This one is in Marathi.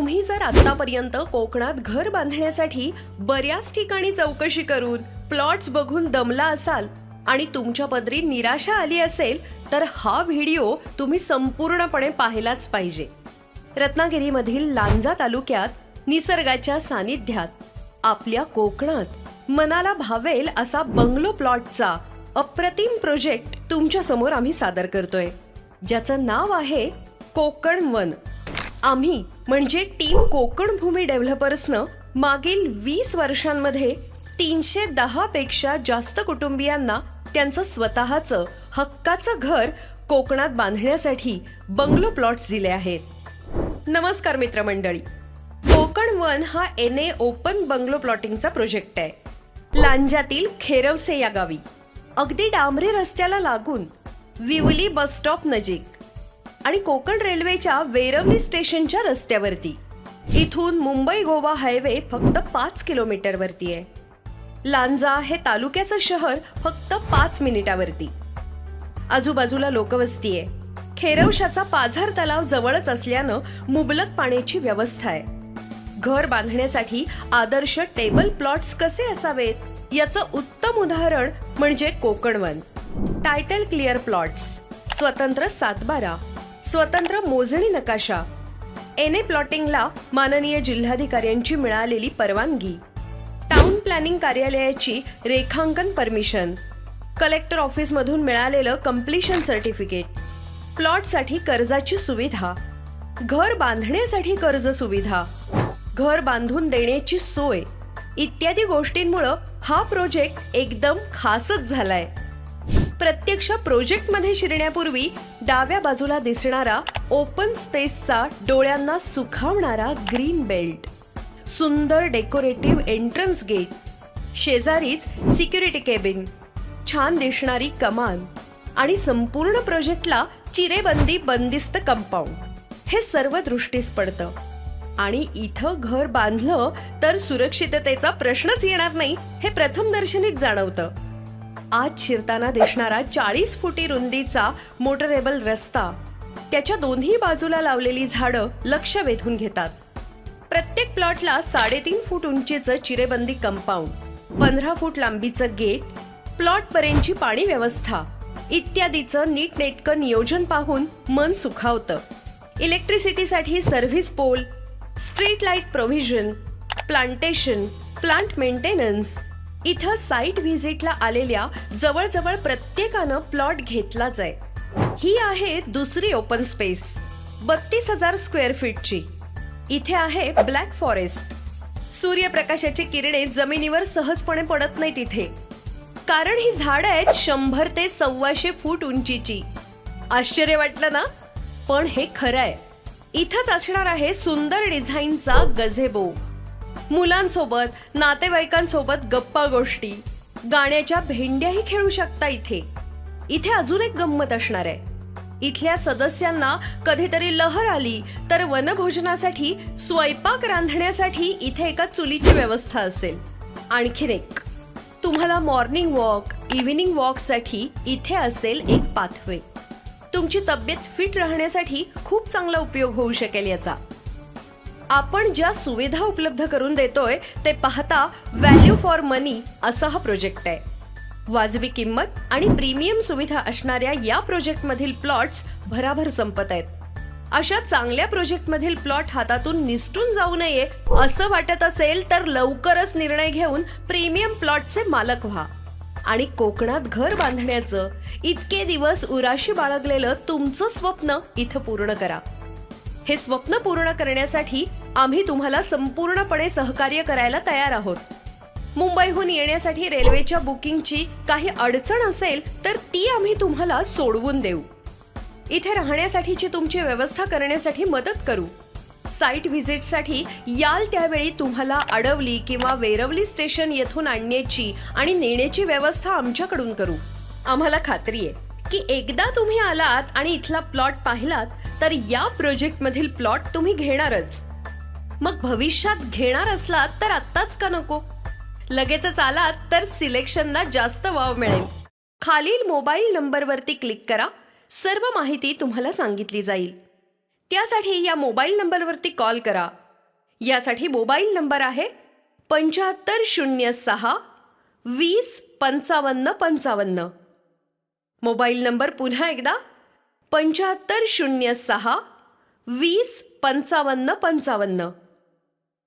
तुम्ही जर आतापर्यंत कोकणात घर बांधण्यासाठी बऱ्याच ठिकाणी चौकशी करून प्लॉट्स बघून दमला असाल आणि तुमच्या पदरी निराशा आली असेल तर हा व्हिडिओ तुम्ही संपूर्णपणे पाहिलाच पाहिजे. रत्नागिरीमधील लांजा तालुक्यात निसर्गाच्या सानिध्यात आपल्या कोकणात मनाला भावेल असा बंगलो प्लॉटचा अप्रतिम प्रोजेक्ट तुमच्यासमोर आम्ही सादर करतोय. ज्याचं नाव आहे कोकण वन. आम्ही म्हणजे टीम कोकण भूमी डेव्हलपर्सनं मागील वीस वर्षांमध्ये तीनशे दहा पेक्षा जास्त कुटुंबियांना त्यांचं स्वतःचं हक्काचं घर कोकणात बांधण्यासाठी बंगलो प्लॉट्स दिले आहेत. नमस्कार मित्रमंडळी. कोकण वन हा एन ए ओपन बंगलो प्लॉटिंगचा प्रोजेक्ट आहे. लांजातील खेरवसे या गावी. अगदी डांबरी रस्त्याला लागून विवली बस स्टॉप नजीक. आणि कोकण रेल्वेच्या वेरवली स्टेशनच्या रस्त्यावरती. इथून मुंबई गोवा हायवे फक्त पाच किलोमीटरवरती आहे. लांजा हे तालुक्याचं शहर फक्त पाच मिनिटावरती. आजूबाजूला लोकवस्ती आहे. खेरवशाचा पाझर तलाव जवळच असल्यानं मुबलक पाण्याची व्यवस्था आहे. घर बांधण्यासाठी आदर्श टेबल प्लॉट्स कसे असावेत याचं उत्तम उदाहरण म्हणजे कोकणवन टायटल क्लिअर प्लॉट्स. स्वतंत्र सातबारा. स्वतंत्र मोजणी नकाशा. एन ए प्लॉटिंगला माननीय जिल्हाधिकाऱ्यांची मिळालेली परवानगी. टाउन प्लॅनिंग कार्यालयाची रेखांकन परमिशन. कलेक्टर ऑफिसमधून मिळालेलं कम्प्लिशन सर्टिफिकेट. प्लॉटसाठी कर्जाची सुविधा. घर बांधण्यासाठी कर्ज सुविधा. घर बांधून देण्याची सोय. इत्यादी गोष्टींमुळं हा प्रोजेक्ट एकदम खासच झालाय. प्रत्यक्ष प्रोजेक्टमध्ये शिरण्यापूर्वी डाव्या बाजूला दिसणारा ओपन स्पेसचा डोळ्यांना सुखावणारा ग्रीन बेल्ट. सुंदर डेकोरेटिव्ह एंट्रन्स गेट. शेजारीच सिक्युरिटी केबिन. छान दिसणारी कमान. आणि संपूर्ण प्रोजेक्टला चिरेबंदी बंदिस्त कंपाऊंड. हे सर्व दृष्टीस पडतं. आणि इथं घर बांधलं तर सुरक्षिततेचा प्रश्नच येणार नाही हे प्रथमदर्शनीच जाणवतं. आज शिरताना दिसणारा चाळीस फुटी रुंदीचा मोटरेबल रस्ता. त्याच्या दोन्ही बाजूला लावलेली झाडं लक्ष वेधून घेतात. प्रत्येक प्लॉटला साडेतीन फूट उंचीचं चिरेबंदी कंपाऊंड पंधरा फूट लांबीचं गेट प्लॉट पर्यंतची पाणी व्यवस्था इत्यादीचं नीटनेटकं नियोजन पाहून मन सुखावतं. इलेक्ट्रिसिटीसाठी service pole street light provision plantation plant maintenance इथं साईट व्हिजिटला आलेल्या जवळजवळ प्रत्येकानं प्लॉट घेतलाच आहे. ही आहे दुसरी ओपन स्पेस बत्तीस हजार स्क्वेअर फीटची इथे आहे ब्लॅक फॉरेस्ट सूर्यप्रकाशाची किरणे जमिनीवर सहजपणे पडत नाहीत इथे. कारण ही झाड आहेत शंभर ते सव्वाशे फूट उंचीची. आश्चर्य वाटलं ना? पण हे खरं आहे. इथंच असणार आहे सुंदर डिझाईनचा गझेबो. मुलांसोबत नातेवाईकांसोबत गप्पा गोष्टी. गाण्याच्या भेंड्याही खेळू शकता इथे. इथे अजून एक गंमत असणार आहे. इथल्या सदस्यांना कधीतरी लहर आली तर वनभोजनासाठी स्वयंपाक रांधण्यासाठी इथे एका चुलीची व्यवस्था असेल. आणखीन एक. तुम्हाला मॉर्निंग वॉक इव्हिनिंग वॉकसाठी इथे असेल एक पाथवे तुमची तब्येत फिट राहण्यासाठी खूप चांगला उपयोग होऊ शकेल याचा. आपण ज्या सुविधा उपलब्ध करून देतोय ते पाहता व्हॅल्यू फॉर मनी असा हा प्रोजेक्ट आहे. वाजवी किंमत आणि प्रीमियम सुविधा असणाऱ्या या प्रोजेक्टमधील प्लॉट्स भराभर संपत आहेत. अशा चांगल्या प्रोजेक्टमधील प्लॉट हातातून निसटून जाऊ नये असं वाटत असेल तर लवकरच निर्णय घेऊन प्रीमियम प्लॉटचे मालक व्हा. आणि कोकणात घर बांधण्याचं इतके दिवस उराशी बाळगलेलं तुमचं स्वप्न इथं पूर्ण करा. हे स्वप्न पूर्ण करण्यासाठी आम्ही तुम्हाला संपूर्णपणे सहकार्य करायला तयार आहोत. मुंबईहून येण्यासाठी रेल्वेच्या बुकिंगची काही अडचण असेल तर ती आम्ही तुम्हाला सोडवून देऊ. इथे राहण्यासाठीची तुमची व्यवस्था करण्यासाठी मदत करू. साईट व्हिजिटसाठी याल त्यावेळी तुम्हाला अडवली किंवा वेरवली स्टेशन येथून आणण्याची आणि नेण्याची व्यवस्था आमच्याकडून करू. आम्हाला खात्री आहे की एकदा तुम्ही आलात आणि इथला प्लॉट पाहिलात तर या प्रोजेक्टमधील प्लॉट तुम्ही घेणारच. मग भविष्यात घेणार असलात तर आत्ताच का नको? लगेचच आलात तर सिलेक्शनला जास्त वाव मिळेल. खालील मोबाईल नंबरवरती क्लिक करा. सर्व माहिती तुम्हाला सांगितली जाईल. त्यासाठी या मोबाईल नंबरवरती कॉल करा. यासाठी मोबाईल नंबर आहे पंच्याहत्तर शून्य सहा वीस पंचावन्न पंचावन्न. मोबाईल नंबर पुन्हा एकदा पंच्याहत्तर शून्य सहा वीस पंचावन्न पंचावन्न.